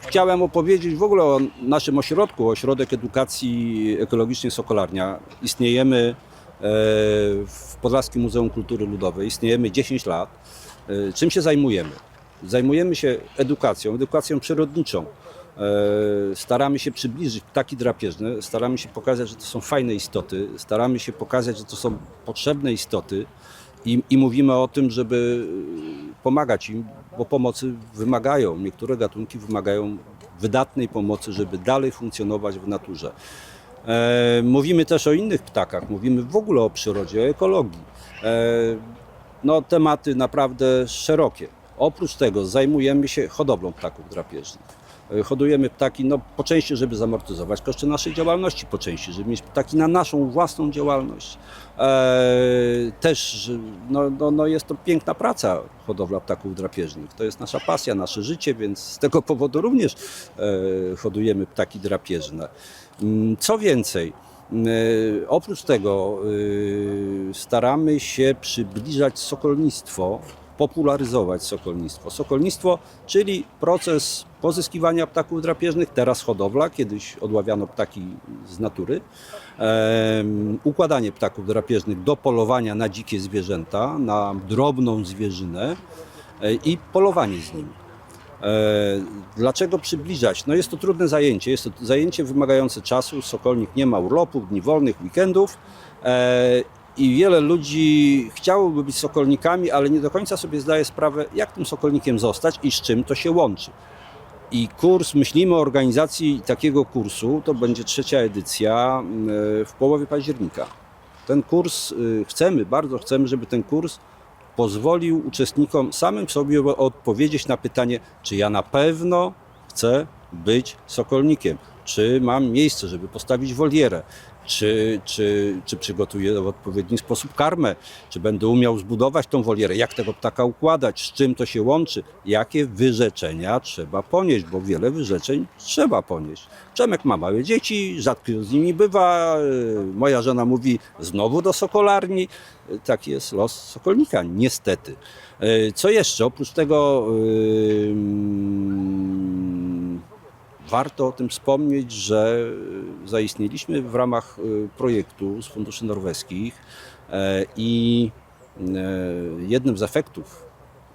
Chciałem opowiedzieć w ogóle o naszym ośrodku, Ośrodek Edukacji Ekologicznej Sokolarnia. Istniejemy e, w Podlaskim Muzeum Kultury Ludowej, istniejemy 10 lat. E, Czym się zajmujemy? Zajmujemy się edukacją, edukacją przyrodniczą. E, Staramy się przybliżyć ptaki drapieżne, staramy się pokazać, że to są fajne istoty, staramy się pokazać, że to są potrzebne istoty i, i mówimy o tym, żeby pomagać im, bo pomocy wymagają. Niektóre gatunki wymagają wydatnej pomocy, żeby dalej funkcjonować w naturze. E, mówimy też o innych ptakach, mówimy w ogóle o przyrodzie, o ekologii. E, no, tematy naprawdę szerokie. Oprócz tego zajmujemy się hodowlą ptaków drapieżnych. E, Hodujemy ptaki no, po części, żeby zamortyzować koszty naszej działalności, po części, żeby mieć ptaki na naszą własną działalność. E, też no, no, no jest to piękna praca, hodowla ptaków drapieżnych. To jest nasza pasja, nasze życie, więc z tego powodu również e, hodujemy ptaki drapieżne. Mm, Co więcej, e, oprócz tego e, staramy się przybliżać sokolnictwo, popularyzować sokolnictwo. Sokolnictwo, czyli proces pozyskiwania ptaków drapieżnych, teraz hodowla, kiedyś odławiano ptaki z natury, em, układanie ptaków drapieżnych do polowania na dzikie zwierzęta, na drobną zwierzynę e, i polowanie z nimi. E, Dlaczego przybliżać? No jest to trudne zajęcie, jest to zajęcie wymagające czasu, Sokolnik nie ma urlopów, dni wolnych, weekendów e, i wiele ludzi chciałoby być sokolnikami, ale nie do końca sobie zdaje sprawę, jak tym sokolnikiem zostać i z czym to się łączy. I kurs, myślimy o organizacji takiego kursu, to będzie trzecia edycja m, e, w połowie października. Ten kurs y, chcemy, bardzo chcemy, żeby ten kurs pozwolił uczestnikom samym sobie odpowiedzieć na pytanie, czy ja na pewno chcę być sokolnikiem, czy mam miejsce, żeby postawić wolierę, czy, czy, czy przygotuję w odpowiedni sposób karmę, czy będę umiał zbudować tą wolierę, jak tego ptaka układać, z czym to się łączy, jakie wyrzeczenia trzeba ponieść, bo wiele wyrzeczeń trzeba ponieść. Przemek ma małe dzieci, rzadko z nimi bywa, moja żona mówi znowu do sokolarni. Taki jest los sokolnika, niestety. Co jeszcze? Oprócz tego warto o tym wspomnieć, że zaistnieliśmy w ramach y, projektu z funduszy norweskich e, i e, jednym z efektów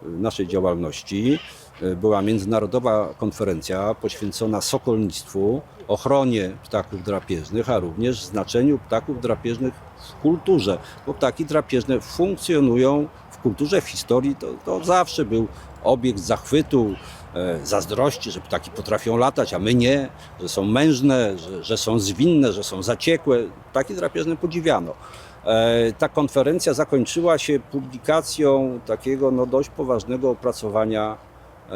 y, naszej działalności y, była międzynarodowa konferencja poświęcona sokolnictwu, ochronie ptaków drapieżnych, a również znaczeniu ptaków drapieżnych w kulturze, bo ptaki drapieżne funkcjonują kulturze, w historii. To, to zawsze był obiekt zachwytu, e, zazdrości, że ptaki potrafią latać, a my nie, że są mężne, że, że są zwinne, że są zaciekłe. Ptaki drapieżne podziwiano. E, Ta konferencja zakończyła się publikacją takiego no, dość poważnego opracowania e,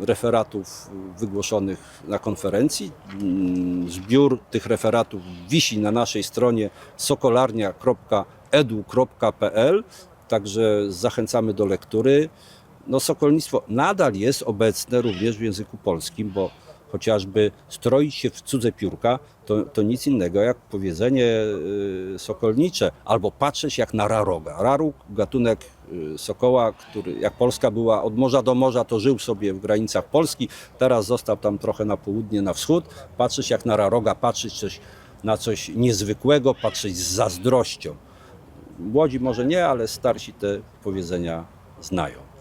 referatów wygłoszonych na konferencji. Mm, Zbiór tych referatów wisi na naszej stronie sokolarnia.edu.pl, także zachęcamy do lektury. No, sokolnictwo nadal jest obecne również w języku polskim, bo chociażby stroić się w cudze piórka, to, to nic innego jak powiedzenie y, sokolnicze, albo patrzeć jak na raroga. Raruk, gatunek y, sokoła, który jak Polska była od morza do morza, to żył sobie w granicach Polski, teraz został tam trochę na południe, na wschód. Patrzeć jak na raroga, patrzeć coś, na coś niezwykłego, patrzeć z zazdrością. Młodzi może nie, ale starsi te powiedzenia znają.